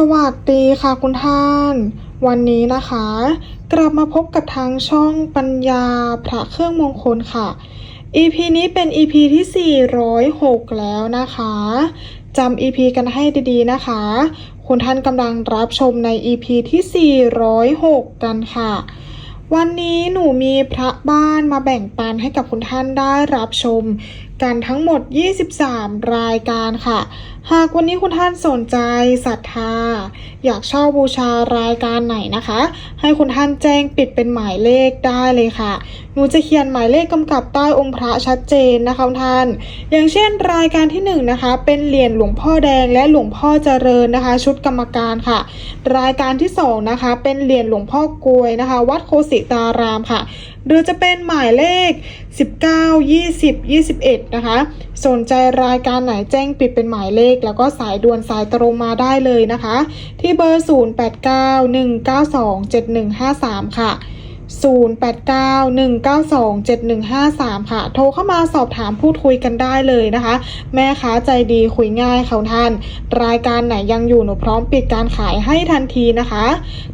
สวัสดีค่ะคุณท่าน วันนี้นะคะ กลับมาพบกับทางช่องปัญญาพระเครื่องมงคลค่ะ EP นี้เป็น EP ที่ 406 แล้วนะคะจำ EP กันให้ดีๆนะคะ คุณท่านกำลังรับชมใน EP ที่ 406 กันค่ะ วันนี้หนูมีพระบ้านมาแบ่งปันให้กับคุณท่านได้รับชม กันทั้งหมด 23 รายการค่ะ หากวันนี้คุณท่านสนใจศรัทธา อยากเช่าบูชารายการไหนนะคะ ให้คุณท่านแจ้งปิดเป็นหมายเลขได้เลยค่ะ หนูจะเขียนหมายเลขกำกับใต้องค์พระชัดเจนนะคะท่าน อย่างเช่นรายการที่หนึ่งนะคะ เป็นเหรียญหลวงพ่อแดงและหลวงพ่อเจริญนะคะ ชุดกรรมการค่ะ รายการที่สองนะคะเป็นเหรียญหลวงพ่อกลวยนะคะ วัดโคสิตารามค่ะ หรือจะเป็นหมายเลข 19 20 21 นะคะ สนใจรายการไหนแจ้งปิดเป็นหมายเลข แล้วก็สายด่วนสายตรงมาได้เลยนะคะ ที่เบอร์ 0891927153 ค่ะ 0891927153 ค่ะ โทรเข้ามาสอบถามพูดคุยกันได้เลยนะคะ แม่ค้าใจดีคุยง่ายเขาท่าน รายการไหนยังอยู่หนูพร้อมปิดการขายให้ทันทีนะคะ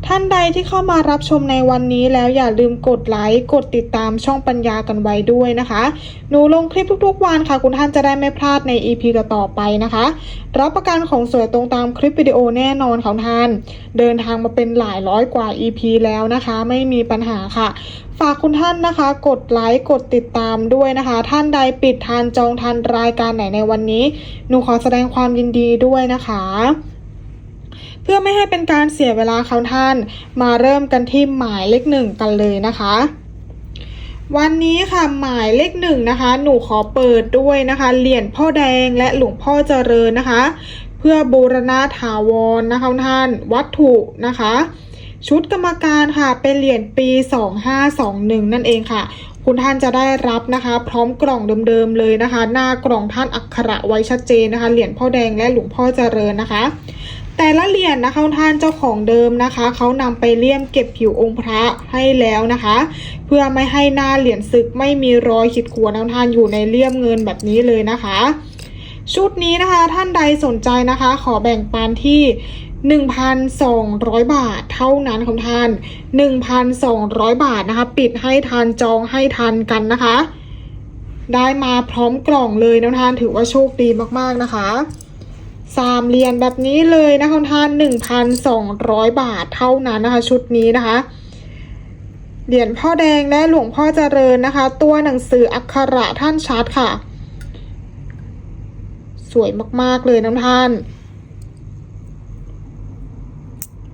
ท่านใดที่เข้ามารับชมในวันนี้แล้วอย่าลืมกดไลค์กดติดตามช่องปัญญากันไว้ด้วยนะคะ หนูลงคลิปทุกๆวันค่ะ คุณท่านจะได้ไม่พลาดใน EP ต่อๆไปนะคะ รับประกันของสวยตรงตามคลิปวิดีโอแน่นอนของท่าน เดินทางมาเป็นหลายร้อยกว่า EP แล้วนะคะ ไม่มีปัญหาค่ะ ฝากคุณท่านนะคะ กดไลค์กดติดตามด้วยนะคะ ท่านใดปิดทานจองทันรายการไหนในวันนี้หนูขอแสดงความยินดีด้วยนะคะเพื่อไม่ให้เป็นการเสียเวลาเขาท่าน มาเริ่มกันที่หมายเลขหนึ่งกันเลยนะคะ วันนี้ค่ะหมายเลขหนึ่งนะคะ หนูขอเปิดด้วยนะคะ เหรียญพ่อแดงและหลวงพ่อเจริญนะคะ เพื่อบูรณะถาวรนะคะท่าน วัตถุนะคะ ชุดกรรมการค่ะ เป็นเหรียญปี 2521 นั่นเองค่ะ คุณท่านจะได้รับนะคะ พร้อมกล่องเดิมๆเลยนะคะ หน้ากล่องท่านอักขระไว้ชัดเจนนะคะ เหรียญพ่อแดงและหลวงพ่อเจริญนะคะ แต่ละเหรียญนะคะท่านเจ้าของเดิมนะคะ เขานำไปเลี่ยมเก็บผิวองค์พระให้แล้วนะคะ เพื่อไม่ให้หน้าเหรียญศึกไม่มีรอยขีดข่วนท่านอยู่ในเลี่ยมเงินแบบนี้เลยนะคะชุดนี้นะคะท่านใดสนใจนะคะ ขอแบ่งปันที่ 1,200 บาทเท่านั้นของท่าน 1,200 บาทนะคะ ปิดให้ทันจองให้ทันกันนะคะ ได้มาพร้อมกล่องเลยนะท่านถือว่าโชคดีมากๆนะคะสามเหรียญแบบนี้เลยนะคะท่าน 1,200 บาทเท่านั้นนะคะ ชุดนี้นะคะเหรียญพ่อแดงและหลวงพ่อเจริญนะคะ ตัวหนังสืออักขระท่านชัดค่ะ สวยมากๆเลยนะท่าน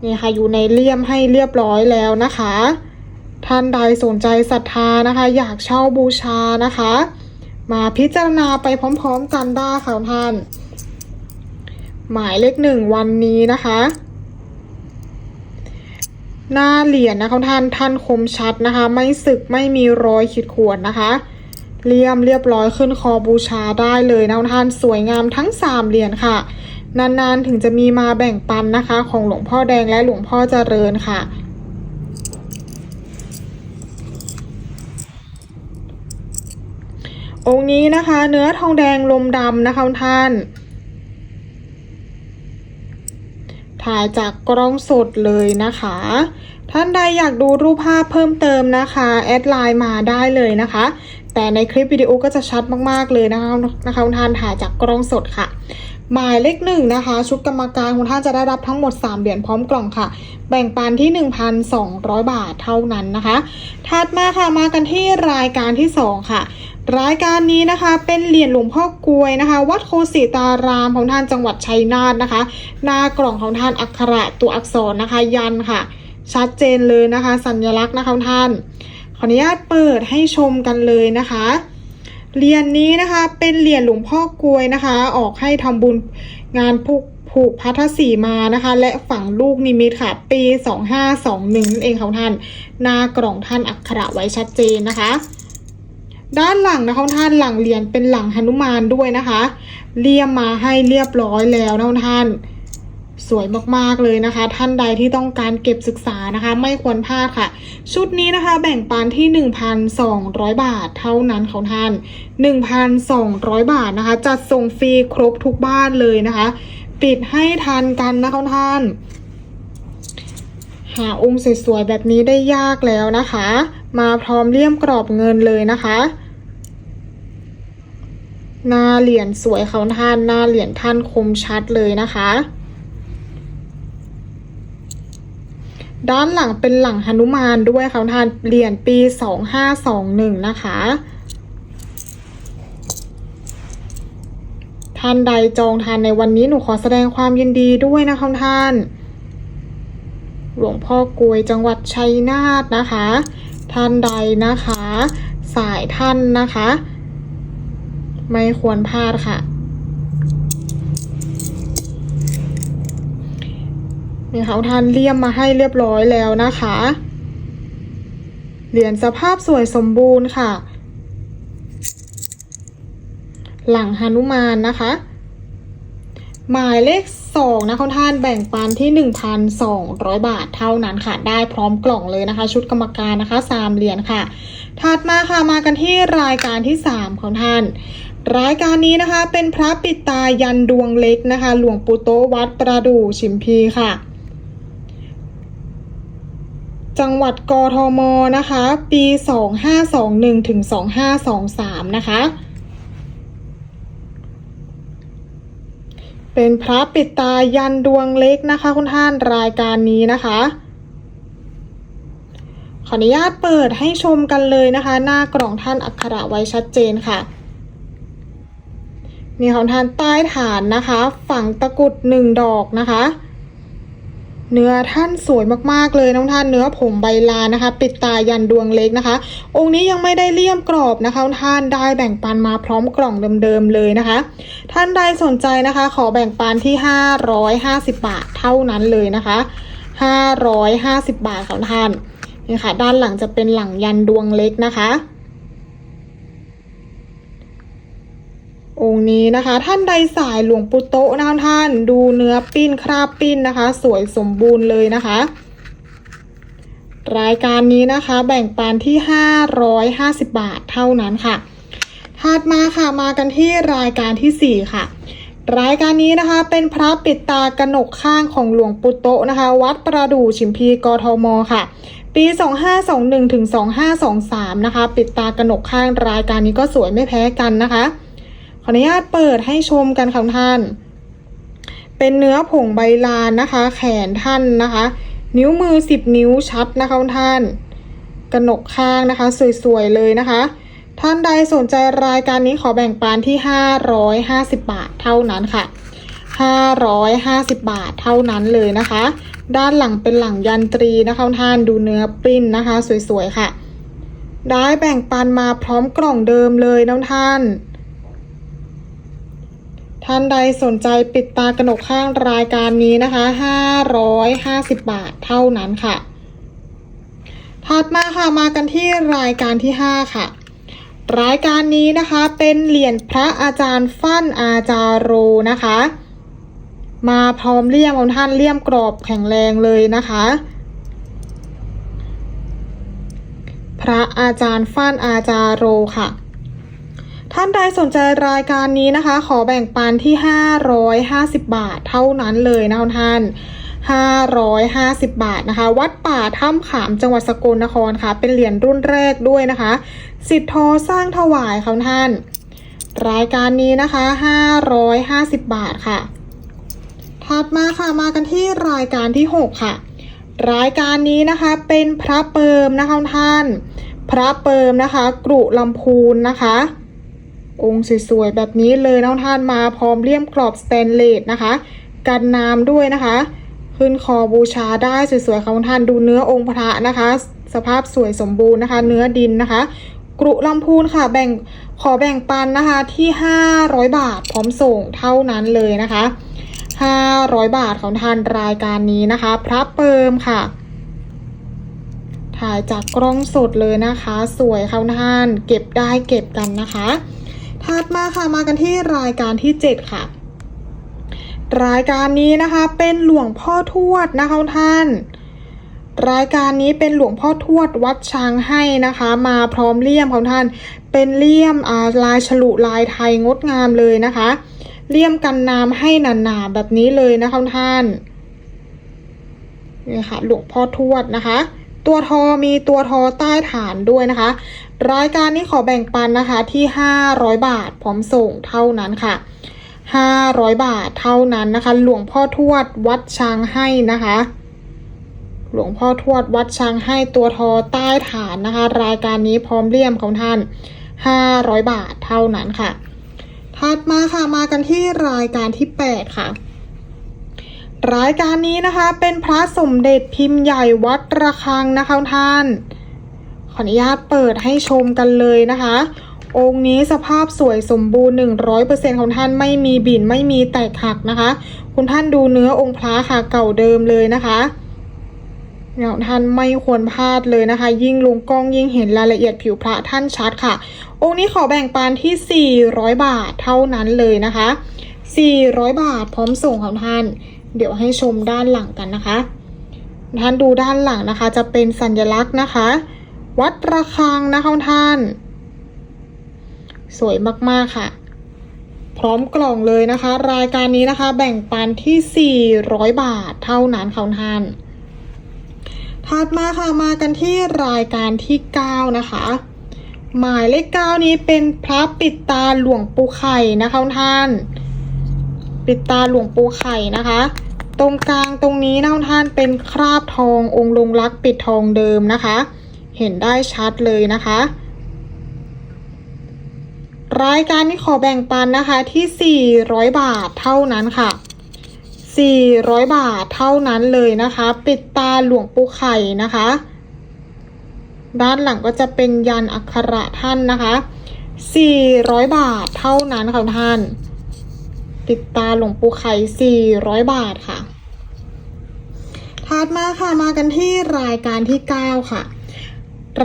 นี่ค่ะอยู่ในเลี่ยมให้เรียบร้อยแล้วนะคะ ท่านใดสนใจศรัทธานะคะ อยากเช่าบูชานะคะ มาพิจารณาไปพร้อมๆกันได้ค่ะท่าน หมายเลขหนึ่งวันนี้นะคะ หน้าเหรียญนะคะท่านท่านคมชัดนะคะ ไม่สึกไม่มีรอยขีดข่วนนะคะเลี่ยมเรียบร้อยขึ้นคอบูชาได้เลยนะท่านสวยงามทั้งสามเหรียญค่ะ นานๆถึงจะมีมาแบ่งปันนะคะ ของหลวงพ่อแดงและหลวงพ่อเจริญค่ะ องค์นี้นะคะ เนื้อทองแดงลมดำนะคะท่าน ถ่ายจากกล้องสดเลยนะคะ ท่านใดอยากดูรูปภาพเพิ่มเติมนะคะ แอดไลน์มาได้เลยนะคะ แต่ในคลิปวิดีโอก็จะชัดมากๆเลยนะคะนะคะท่านถ่ายจากกล้องสดค่ะ หมายเลขหนึ่งนะคะ ชุดกรรมการคุณท่านจะได้รับทั้งหมด 3 เหรียญพร้อมกล่องค่ะ แบ่งปันที่ 1,200 บาทเท่านั้นนะคะ ถัดมาค่ะมากันที่รายการที่ 2 ค่ะ รายการนี้นะคะเป็นเหรียญหลวงพ่อกลวยนะคะ วัดโคสิตารามของท่านจังหวัดชัยนาทนะคะ หน้ากล่องของท่านอักขระตัวอักษรนะคะ ยันค่ะ ชัดเจนเลยนะคะ สัญลักษณ์นะคะท่าน ขออนุญาตเปิดให้ชมกันเลยนะคะ เหรียญนนี้นะคะเป็นเหรียญหลวงพ่อกลวยนะคะ ออกให้ทำบุญงานผูกผูกพัทสีมานะคะ และฝังลูกนิมิตค่ะ ปี 2521นั่นเองค่ะท่าน หน้ากล่องท่านอักขระไว้ชัดเจนนะคะ ด้านหลังนะคะท่านหลังเหรียญเป็นหลังหนุมานด้วยนะคะเลี่ยมมาให้เรียบร้อยแล้วนะท่าน สวยมากๆเลยนะคะ ท่านใดที่ต้องการเก็บศึกษานะคะ ไม่ควรพลาดค่ะ ชุดนี้นะคะแบ่งปันที่ 1,200 บาทเท่านั้นของท่าน 1,200 บาทนะคะ จัดส่งฟรีครบทุกบ้านเลยนะคะ ปิดให้ทันกันนะคะท่าน หาองค์สวยๆแบบนี้ได้ยากแล้วนะคะ มาพร้อมเลี่ยมกรอบเงินเลยนะคะหน้าเหรียญสวยเขาท่านหน้าเหรียญท่านคมชัดเลยนะคะ ด้านหลังเป็นหลังหนุมานด้วยเขาท่านเหรียญปี 2521 นะคะ ท่านใดจองทานในวันนี้หนูขอแสดงความยินดีด้วยนะคะท่าน หลวงพ่อกลวยจังหวัดชัยนาทนะคะ ท่านใดนะคะ สายท่านนะคะ ไม่ควรพลาดค่ะ นี่เขาทานเลี่ยมมาให้เรียบร้อยแล้วนะคะ เหรียญสภาพสวยสมบูรณ์ค่ะ หลังหนุมานนะคะ หมายเลขสองนะคะท่านแบ่งปันที่ 1,200 บาทเท่านั้นค่ะ ได้พร้อมกล่องเลยนะคะ ชุดกรรมการนะคะสามเหรียญค่ะ ถัดมาค่ะมากันที่รายการที่ 3 ของท่าน รายการนี้นะคะเป็นพระปิดตายันดวงเล็กนะคะ หลวงปู่โตวัดประดู่ชิมพีค่ะ จังหวัดกทมนะคะ ปี 2521ถึง2523 นะคะ เป็นพระปิดตายันดวงเล็กนะคะ คุณท่านรายการนี้นะคะ ขออนุญาตเปิดให้ชมกันเลยนะคะ หน้ากล่องท่านอักขระไว้ชัดเจนค่ะมีของท่านใต้ฐานนะคะ ฝังตะกุดหนึ่งดอกนะคะ เนื้อท่านสวยมากๆเลยน้องท่านเนื้อผมใบลานนะคะ ปิดตายันดวงเล็กนะคะ องค์นี้ยังไม่ได้เลี่ยมกรอบนะคะท่านได้แบ่งปันมาพร้อมกล่องเดิมๆเลยนะคะ ท่านใดสนใจนะคะ ขอแบ่งปันที่ 550 บาทเท่านั้นเลยนะคะ 550 บาทของท่านนี่ค่ะ ด้านหลังจะเป็นหลังยันดวงเล็กนะคะ องค์นี้นะคะ ท่านใดสายหลวงปู่โตะนะคะท่านดูเนื้อปิ้นคราบปิ้นนะคะ สวยสมบูรณ์เลยนะคะ รายการนี้นะคะแบ่งปันที่ 550 บาทเท่านั้นค่ะถัดมาค่ะมากันที่รายการที่ 4 ค่ะ รายการนี้นะคะเป็นพระปิดตากระหนกข้างของหลวงปู่โตะนะคะ วัดประดู่ชิมพีกทมค่ะ ปี 2521ถึง2523 นะคะ ปิดตากระหนกข้างรายการนี้ก็สวยไม่แพ้กันนะคะ ขออนุญาตเปิดให้ชมกันค่ะท่าน เป็นเนื้อผงใบลานนะคะ แขนท่านนะคะ นิ้วมือ10นิ้วชัดนะคะท่าน กระหนกข้างนะคะ สวยๆเลยนะคะ ท่านใดสนใจรายการนี้ขอแบ่งปันที่550บาทเท่านั้นค่ะ550 บาทเท่านั้นเลยนะคะ ด้านหลังเป็นหลังยันตรีนะคะท่านดูเนื้อปริ้นนะคะ สวยๆค่ะ ได้แบ่งปันมาพร้อมกล่องเดิมเลยน้องท่าน ท่านใดสนใจปิดตากระหนกข้างรายการนี้นะคะ550 บาทเท่านั้นค่ะ ถัดมาค่ะมากันที่รายการที่ 5 ค่ะ รายการนี้นะคะเป็นเหรียญพระอาจารย์ฟั่นอาจารโรนะคะ มาพร้อมเลี่ยมของท่านเลี่ยมกรอบแข็งแรงเลยนะคะ พระอาจารย์ฟั่นอาจารโรค่ะ ท่านใดสนใจรายการนี้นะคะ ขอแบ่งปันที่ 550 บาทเท่านั้นเลยนะท่าน550 บาทนะคะ วัดป่าถ้ำขามจังหวัดสกลนครค่ะ เป็นเหรียญรุ่นแรกด้วยนะคะ สิทธิ์โทสร้างถวายค่ะท่าน รายการนี้นะคะ 550 บาทค่ะ ถัดมาค่ะมากันที่รายการที่ 6 ค่ะ รายการนี้นะคะเป็นพระเปิมนะคะท่าน พระเปิมนะคะกรุลำพูนนะคะ องค์สวยๆแบบนี้เลยน้องท่านมาพร้อมเลี่ยมกรอบสแตนเลสนะคะ กันน้ำด้วยนะคะ ขึ้นคอบูชาได้สวยๆค่ะคุณท่านดูเนื้อองค์พระนะคะ สภาพสวยสมบูรณ์นะคะ เนื้อดินนะคะกรุลำพูนค่ะแบ่งขอแบ่งปันนะคะที่ 500 บาทพร้อมส่งเท่านั้นเลยนะคะ 500 บาทของท่านรายการนี้นะคะ พระเปิมค่ะ ถ่ายจากกล้องสดเลยนะคะ สวยค่ะท่านเก็บได้เก็บกันนะคะ ถัดมาค่ะมากันที่รายการที่ 7 ค่ะ รายการนี้นะคะเป็นหลวงพ่อทวดนะคะท่าน รายการนี้เป็นหลวงพ่อทวดวัดช้างให้นะคะ มาพร้อมเลี่ยมของท่าน เป็นเลี่ยมลายฉลุลายไทยงดงามเลยนะคะ เลี่ยมกันน้ำให้หนาๆแบบนี้เลยนะคะท่านนี่ค่ะหลวงพ่อทวดนะคะ ตัวทอมีตัวทอใต้ฐานด้วยนะคะ รายการนี้ขอแบ่งปันนะคะที่ 500 บาทพร้อมส่งเท่านั้นค่ะ 500 บาทเท่านั้นนะคะ หลวงพ่อทวดวัดช้างให้นะคะ หลวงพ่อทวดวัดช้างให้ตัวทอใต้ฐานนะคะ รายการนี้พร้อมเลี่ยมของท่าน 500 บาทเท่านั้นค่ะ ถัดมาค่ะมากันที่รายการที่ 8 ค่ะรายการนี้นะคะเป็นพระสมเด็จพิมพ์ใหญ่วัดระฆังนะคะท่าน ขออนุญาตเปิดให้ชมกันเลยนะคะ องค์นี้สภาพสวยสมบูรณ์ 100%ของท่านไม่มีบินไม่มีแตกหักนะคะ คุณท่านดูเนื้อองค์พระค่ะเก่าเดิมเลยนะคะเนี่ยท่านไม่ควรพลาดเลยนะคะ ยิ่งลงกล้องยิ่งเห็นรายละเอียดผิวพระท่านชัดค่ะ องค์นี้ขอแบ่งปันที่ 400 บาทเท่านั้นเลยนะคะ 400 บาทพร้อมส่งของท่าน เดี๋ยวให้ชมด้านหลังกันนะคะ ท่านดูด้านหลังนะคะ จะเป็นสัญลักษณ์นะคะ วัดระฆังนะคะท่าน สวยมากๆค่ะ พร้อมกล่องเลยนะคะ รายการนี้นะคะ แบ่งปันที่ 400 บาทเท่านั้นค่ะท่านถัดมาค่ะมากันที่รายการที่ 9 นะคะ หมายเลขเก้านี้เป็นพระปิดตาหลวงปู่ไข่นะคะท่าน ปิดตาหลวงปู่ไข่นะคะ ตรงกลางตรงนี้นะท่านเป็นคราบทององค์ลงรักปิดทองเดิมนะคะ เห็นได้ชัดเลยนะคะ รายการนี้ขอแบ่งปันนะคะที่ 400 บาทเท่านั้นค่ะ 400 บาทเท่านั้นเลยนะคะ ปิดตาหลวงปู่ไข่นะคะ ด้านหลังก็จะเป็นยันอักขระท่านนะคะ 400 บาทเท่านั้นค่ะท่าน ปิดตาหลวงปู่ไข่ 400 บาทค่ะถัดมาค่ะมากันที่รายการที่ 9 ค่ะ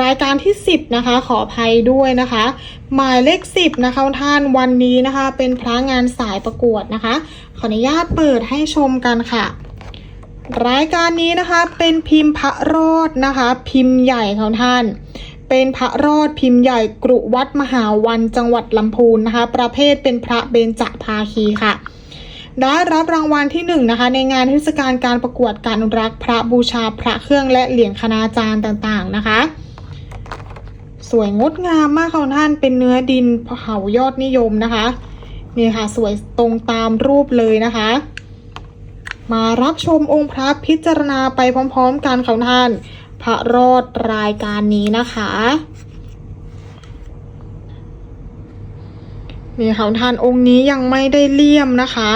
รายการที่ 10 นะคะ ขออภัยด้วยนะคะ หมายเลข 10 นะคะท่านวันนี้นะคะ เป็นพระงานสายประกวดนะคะ ขออนุญาตเปิดให้ชมกันค่ะ รายการนี้นะคะเป็นพิมพ์พระรอดนะคะ พิมพ์ใหญ่ของท่าน เป็นพระรอดพิมพ์ใหญ่กรุวัดมหาวันจังหวัดลำพูนนะคะ ประเภทเป็นพระเบญจภาคีค่ะได้รับรางวัลที่หนึ่งนะคะในงานเทศกาลการประกวดการอนุรักษ์พระบูชาพระเครื่องและเหรียญคณาจารย์ต่างๆนะคะ สวยงดงามมากค่ะท่านเป็นเนื้อดินเผายอดนิยมนะคะนี่ค่ะสวยตรงตามรูปเลยนะคะ มารับชมองค์พระพิจารณาไปพร้อมๆกันค่ะท่านพระรอดรายการนี้นะคะนี่ค่ะท่านองค์นี้ยังไม่ได้เลี่ยมนะคะ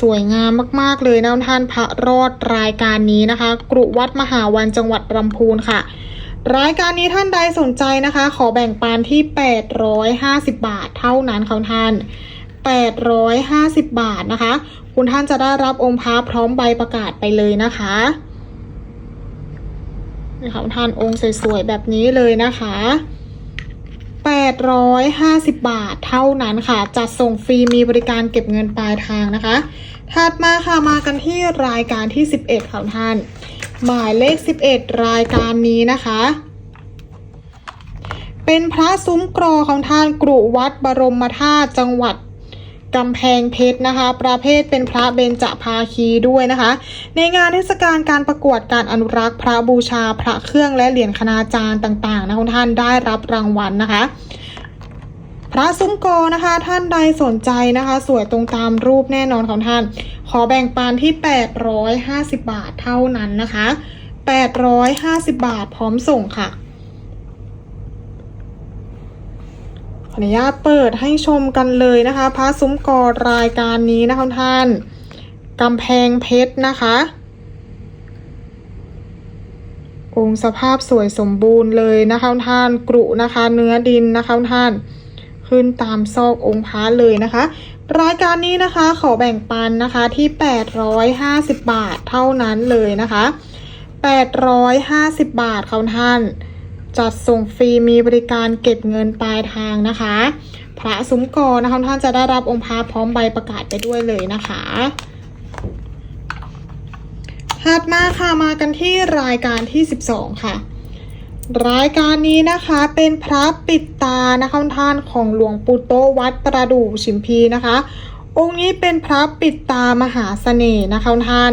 สวยงามมากๆเลยนะท่านพระรอดรายการนี้นะคะกรุวัดมหาวันจังหวัดลำพูนค่ะ รายการนี้ท่านใดสนใจนะคะ ขอแบ่งปันที่ 850 บาทเท่านั้นค่ะท่าน 850 บาทนะคะ คุณท่านจะได้รับองค์พระพร้อมใบประกาศไปเลยนะคะนี่ค่ะท่านองค์สวยๆแบบนี้เลยนะคะ850 บาทเท่านั้นค่ะ จัดส่งฟรีมีบริการเก็บเงินปลายทางนะคะ ถัดมาค่ะมากันที่รายการที่ 11ค่ะท่าน หมายเลข 11 รายการนี้นะคะ เป็นพระซุ้มกรอของท่านกรุวัดบรมธาตุจังหวัดกำแพงเพชรนะคะ ประเภทเป็นพระเบญจภาคีด้วยนะคะ ในงานเทศกาลการประกวดการอนุรักษ์พระบูชาพระเครื่องและเหรียญคณาจารย์ต่างๆนะคุณท่านได้รับรางวัลนะคะ พระซุ้มกอนะคะท่านใดสนใจนะคะ สวยตรงตามรูปแน่นอนของท่าน ขอแบ่งปันที่ 850 บาทเท่านั้นนะคะ 850 บาทพร้อมส่งค่ะขออนุญาตเปิดให้ชมกันเลยนะคะพระซุ้มกอรายการนี้นะคะท่านกำแพงเพชรนะคะ องค์สภาพสวยสมบูรณ์เลยนะคะท่านกรุนะคะเนื้อดินนะคะท่าน ขึ้นตามซอกองค์พระเลยนะคะ รายการนี้นะคะขอแบ่งปันนะคะที่ 850 บาทเท่านั้นเลยนะคะ 850 บาทค่ะท่าน จัดส่งฟรีมีบริการเก็บเงินปลายทางนะคะ พระซุ้มกอนะคะท่านจะได้รับองค์พระพร้อมใบประกาศไปด้วยเลยนะคะถัดมาค่ะมากันที่รายการที่ 12 ค่ะ รายการนี้นะคะเป็นพระปิดตานะคะท่านของหลวงปู่โตวัดประดู่ชิมพีนะคะ องค์นี้เป็นพระปิดตามหาเสน่ห์นะคะท่าน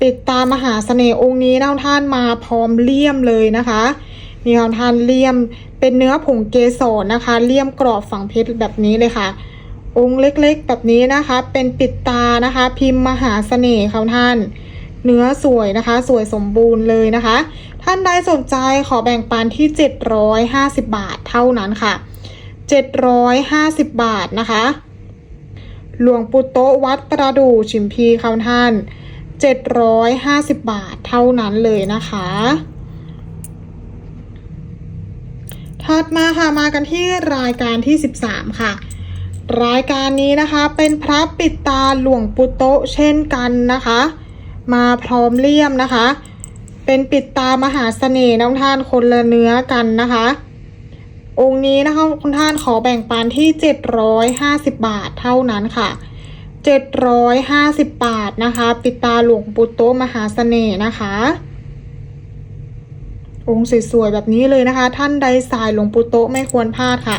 ปิดตามหาเสน่ห์องค์นี้นะท่านมาพร้อมเลี่ยมเลยนะคะนี่ค่ะท่านเลี่ยมเป็นเนื้อผงเกสรนะคะ เลี่ยมกรอบฝังเพชรแบบนี้เลยค่ะ องค์เล็กๆ แบบนี้นะคะ เป็นปิดตานะคะ พิมพ์มหาเสน่ห์ค่ะท่าน เนื้อสวยนะคะ สวยสมบูรณ์เลยนะคะ ท่านใดสนใจขอแบ่งปันที่ 750 บาทเท่านั้นค่ะ 750 บาทนะคะ หลวงปู่โตวัดประดู่ชิมพีค่ะท่าน 750 บาทเท่านั้นเลยนะคะถัดมาค่ะมากันที่รายการที่ 13 ค่ะ รายการนี้นะคะเป็นพระปิดตาหลวงปู่โตเช่นกันนะคะ มาพร้อมเลี่ยมนะคะ เป็นปิดตามหาเสน่ห์น้องท่านคนละเนื้อกันนะคะ องค์นี้นะคะคุณท่านขอแบ่งปันที่ 750 บาทเท่านั้นค่ะ 750 บาทนะคะ ปิดตาหลวงปู่โตมหาเสน่ห์นะคะองค์สวยๆแบบนี้เลยนะคะ ท่านใดสายหลวงปู่โตไม่ควรพลาดค่ะ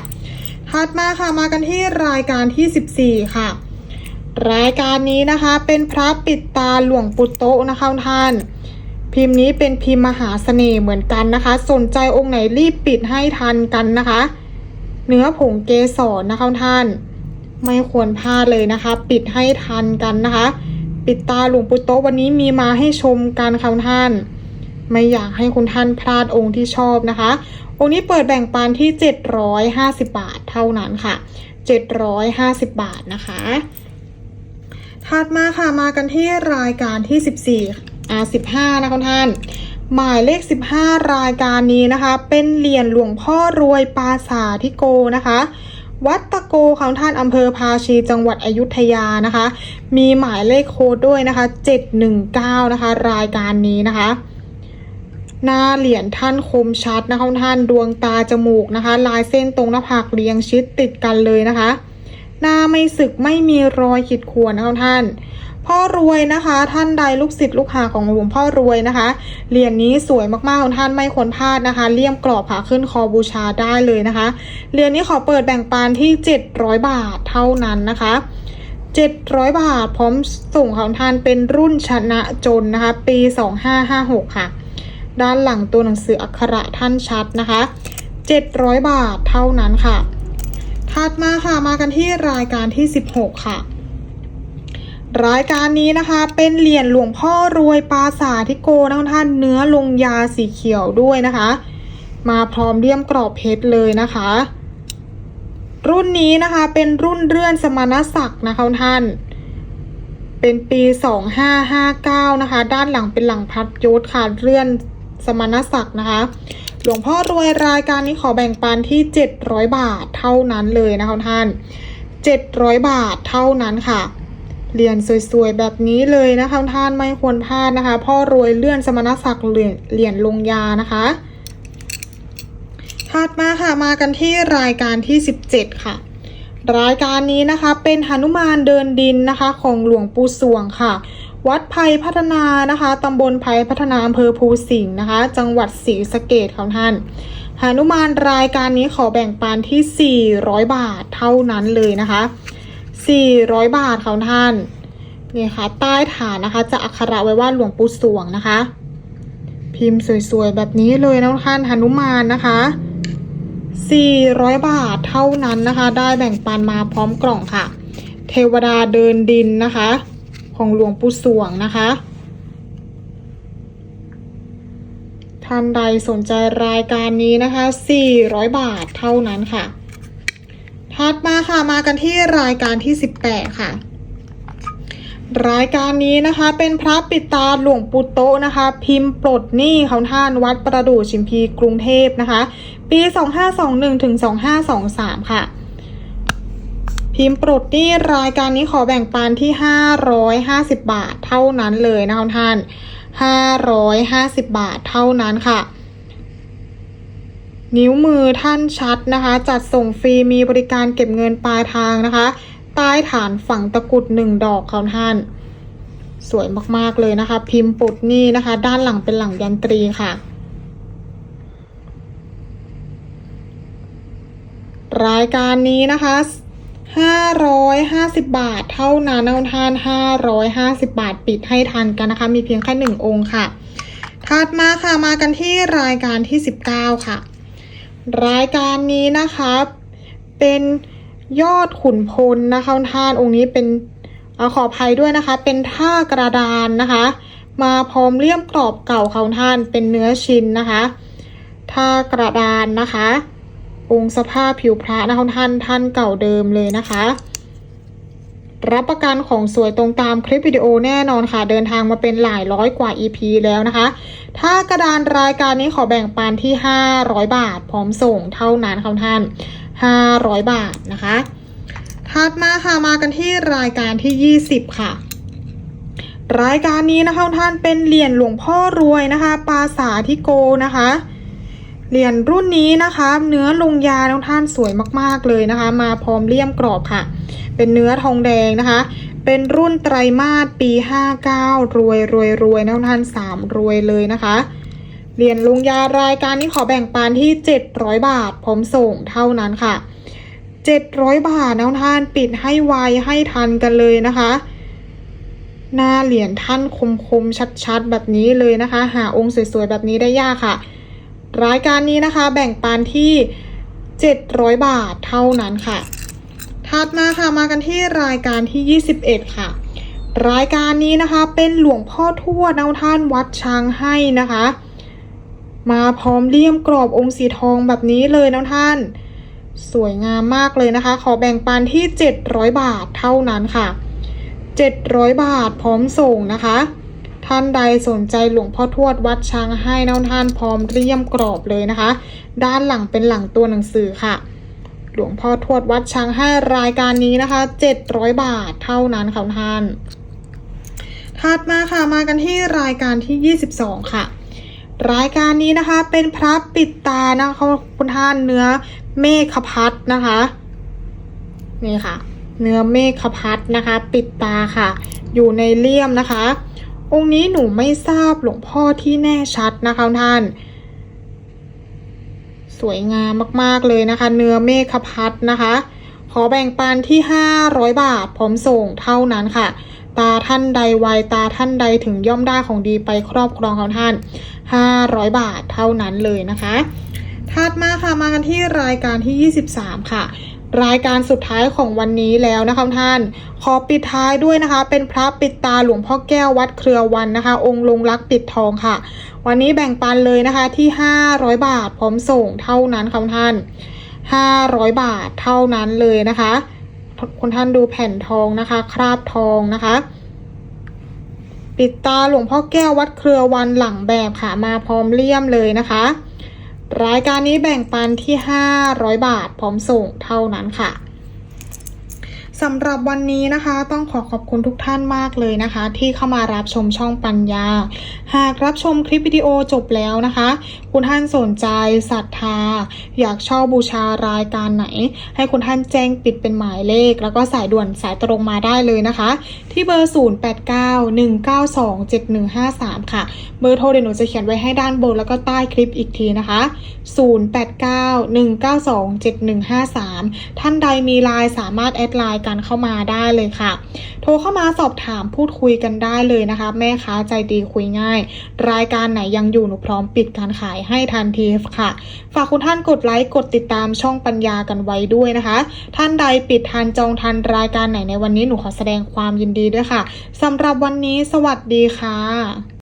ถัดมาค่ะมากันที่รายการที่ 14 ค่ะ รายการนี้นะคะเป็นพระปิดตาหลวงปู่โตนะคะท่าน พิมพ์นี้เป็นพิมพ์มหาเสน่ห์เหมือนกันนะคะ สนใจองค์ไหนรีบปิดให้ทันกันนะคะ เนื้อผงเกสรนะคะท่าน ไม่ควรพลาดเลยนะคะ ปิดให้ทันกันนะคะ ปิดตาหลวงปู่โตวันนี้มีมาให้ชมกันค่ะท่าน ไม่อยากให้คุณท่านพลาดองค์ที่ชอบนะคะ องค์นี้เปิดแบ่งปันที่ 750 บาทเท่านั้นค่ะ 750 บาทนะคะ ถัดมาค่ะมากันที่รายการที่ 14อ่า15 นะคะท่าน หมายเลข 15 รายการนี้นะคะ เป็นเหรียญหลวงพ่อรวยปาสาทธิโกนะคะ วัดตะโกของท่านอำเภอภาชีจังหวัดอยุธยานะคะ มีหมายเลขโคดด้วยนะคะ 719 นะคะ รายการนี้นะคะหน้าเหรียญท่านคมชัดนะคะท่านดวงตาจมูกนะคะ ลายเส้นตรงหน้าผากเรียงชิดติดกันเลยนะคะ หน้าไม่สึกไม่มีรอยขีดข่วนนะคะท่าน พ่อรวยนะคะ ท่านใดลูกศิษย์ลูกหาของหลวงพ่อรวยนะคะเหรียญนี้สวยมากๆของท่านไม่ควรพลาดนะคะ เลี่ยมกรอบผ่าขึ้นคอบูชาได้เลยนะคะเหรียญนี้ขอเปิดแบ่งปันที่ 700 บาทเท่านั้นนะคะ700 บาทพร้อมส่งของท่านเป็นรุ่นชนะจนนะคะ ปี 2556 ค่ะ ด้านหลังตัวหนังสืออักขระท่านชัดนะคะ 700 บาทเท่านั้นค่ะ ถัดมาค่ะมากันที่รายการที่ 16 ค่ะ รายการนี้นะคะเป็นเหรียญหลวงพ่อรวยปราสาททิโกนะท่านเนื้อลงยาสีเขียวด้วยนะคะ มาพร้อมเลี่ยมกรอบเพชรเลยนะคะ รุ่นนี้นะคะเป็นรุ่นเรื่อนสมณศักดิ์นะคะท่านเป็นปี 2559 นะคะ ด้านหลังเป็นหลังพัดยศค่ะเรื่อนสมณศักดิ์นะคะ หลวงพ่อรวยรายการนี้ขอแบ่งปันที่ 700 บาทเท่านั้นเลยนะคะท่าน 700 บาทเท่านั้นค่ะเหรียญสวยๆ แบบนี้เลยนะคะท่านไม่ควรพลาดนะคะ พ่อรวยเลื่อนสมณศักดิ์เหรียญเหรียญลงยานะคะถัดมาค่ะมากันที่รายการที่ 17 ค่ะ รายการนี้นะคะเป็นหนุมานเดินดินนะคะ ของหลวงปู่สวงค่ะ วัดไผ่พัฒนานะคะตำบลไผ่พัฒนาอำเภอภูสิงห์นะคะ จังหวัดศรีสะเกดของท่านหนุมานรายการนี้ขอแบ่งปันที่ 400 บาทเท่านั้นเลยนะคะ 400 บาทของท่านนี่ค่ะใต้ฐานนะคะ จะอักขระไว้ว่าหลวงปู่สวงนะคะ พิมพ์สวยๆ แบบนี้เลยนะท่านหนุมานนะคะ 400 บาทเท่านั้นนะคะ ได้แบ่งปันมาพร้อมกล่องค่ะ เทวดาเดินดินนะคะ ของหลวงปู่สวงนะคะ ท่านใดสนใจรายการนี้นะคะ 400 บาทเท่านั้นค่ะถัดมาค่ะมากันที่รายการที่ 18 ค่ะ รายการนี้นะคะเป็นพระปิดตาหลวงปู่โตนะคะ พิมพ์ปลดหนี้ของท่านวัดประดู่ชิมพีกรุงเทพนะคะ ปี 2521ถึง2523 ค่ะ พิมพ์ปลดหนี้รายการนี้ขอแบ่งปันที่ 550 บาทเท่านั้นเลยนะคะท่าน 550 บาทเท่านั้นค่ะ นิ้วมือท่านชัดนะคะ จัดส่งฟรีมีบริการเก็บเงินปลายทางนะคะ ใต้ฐานฝั่งตะกรุดหนึ่งดอกของท่าน สวยมากๆเลยนะคะ พิมพ์ปุดนี่นะคะ ด้านหลังเป็นหลังยันตรีค่ะรายการนี้นะคะ 550 บาท เท่านั้นนะท่าน 550 บาทปิดให้ทันกันนะคะ มีเพียงแค่หนึ่งองค์ค่ะ ถัดมาค่ะมากันที่รายการที่ 19 ค่ะ รายการนี้นะคะเป็นยอดขุนพลนะคะท่านองค์นี้เป็นอขออภัยด้วยนะคะ เป็นท่ากระดานนะคะ มาพร้อมเลี่ยมกรอบเก่าค่ะคุณท่านเป็นเนื้อชิ้นนะคะ ท่ากระดานนะคะ องค์สภาพผิวพระนะคะท่านท่านเก่าเดิมเลยนะคะ รับประกันของสวยตรงตามคลิปวิดีโอแน่นอนค่ะ เดินทางมาเป็นหลายร้อยกว่า EP แล้วนะคะ ถ้ากระดานรายการนี้ขอแบ่งปันที่ 500 บาท พร้อมส่งเท่านั้นค่ะท่าน 500 บาทนะคะถัดมาค่ะมากันที่รายการที่ 20 ค่ะรายการนี้นะคะท่านเป็นเหรียญหลวงพ่อรวยนะคะ ปาสาธิโกนะคะ เหรียญรุ่นนี้นะคะ เนื้อลงยาทุกท่านสวยมากๆเลยนะคะ มาพร้อมเลี่ยมกรอบค่ะ เป็นเนื้อทองแดงนะคะ เป็นรุ่นไตรมาสปี 59 รวยรวยรวยนะทุกท่านสามรวยเลยนะคะเหรียญลงยารายการนี้ขอแบ่งปันที่ 700 บาทพร้อมส่งเท่านั้นค่ะ 700 บาทนะทุกท่านปิดให้ไวให้ทันกันเลยนะคะหน้าเหรียญท่านคมๆชัดๆ แบบนี้เลยนะคะ หาองค์สวยๆ แบบนี้ได้ยากค่ะ รายการนี้นะคะ แบ่งปันที่ 700 บาทเท่านั้นค่ะ ถัดมาค่ะมากันที่รายการที่ 21 ค่ะ รายการนี้นะคะเป็นหลวงพ่อทวดนะท่านวัดช้างให้นะคะ มาพร้อมเลี่ยมกรอบองค์สีทองแบบนี้เลยนะท่าน สวยงามมากเลยนะคะ ขอแบ่งปันที่ 700 บาทเท่านั้นค่ะ 700 บาทพร้อมส่งนะคะ ท่านใดสนใจหลวงพ่อทวดวัดช้างให้นะท่านพร้อมเรียมกรอบเลยนะคะ ด้านหลังเป็นหลังตัวหนังสือค่ะ หลวงพ่อทวดวัดช้างให้รายการนี้นะคะ 700 บาทเท่านั้นค่ะท่านถัดมาค่ะมากันที่รายการที่ 22 ค่ะรายการนี้นะคะเป็นพระปิดตานะคะคุณท่านเนื้อเมฆพัดนะคะนี่ค่ะ เนื้อเมฆพัดนะคะ ปิดตาค่ะ อยู่ในเลี่ยมนะคะ องค์นี้หนูไม่ทราบหลวงพ่อที่แน่ชัดนะคะท่าน สวยงามมากๆเลยนะคะ เนื้อเมฆพัดนะคะ ขอแบ่งปันที่ 500 บาทพร้อมส่งเท่านั้นค่ะ ตาท่านใดไวตาท่านใดถึงย่อมได้ของดีไปครอบครองของท่าน 500 บาทเท่านั้นเลยนะคะถัดมาค่ะมากันที่รายการที่ 23 ค่ะ รายการสุดท้ายของวันนี้แล้วนะคะท่าน ขอปิดท้ายด้วยนะคะ เป็นพระปิดตาหลวงพ่อแก้ววัดเครือวันนะคะ องค์ลงรักปิดทองค่ะ วันนี้แบ่งปันเลยนะคะที่ 500 บาทพร้อมส่งเท่านั้นค่ะท่าน 500 บาทเท่านั้นเลยนะคะคุณท่านดูแผ่นทองนะคะ คราบทองนะคะ ปิดตาหลวงพ่อแก้ววัดเครือวันหลังแบบค่ะมาพร้อมเลี่ยมเลยนะคะ รายการนี้แบ่งปันที่ 500 บาทพร้อมส่งเท่านั้นค่ะ สำหรับวันนี้นะคะต้องขอขอบคุณทุกท่านมากเลยนะคะ ที่เข้ามารับชมช่องปัญญา หากรับชมคลิปวิดีโอจบแล้วนะคะ คุณท่านสนใจศรัทธา อยากเช่าบูชารายการไหน ให้คุณท่านแจ้งปิดเป็นหมายเลข แล้วก็สายด่วนสายตรงมาได้เลยนะคะ ที่เบอร์ 0891927153 ค่ะ เบอร์โทรเดี๋ยวหนูจะเขียนไว้ให้ด้านบนแล้วก็ใต้คลิปอีกทีนะคะ 0891927153 ท่านใดมีไลน์สามารถแอดไลน์กันนเข้ามาได้เลยค่ะ โทรเข้ามาสอบถามพูดคุยกันได้เลยนะคะ แม่ค้าใจดีคุยง่าย รายการไหนยังอยู่หนูพร้อมปิดการขายให้ทันทีค่ะ ฝากคุณท่านกดไลค์กดติดตามช่องปัญญากันไว้ด้วยนะคะ ท่านใดปิดทันจองทันรายการไหนในวันนี้หนูขอแสดงความยินดีด้วยค่ะสำหรับวันนี้สวัสดีค่ะ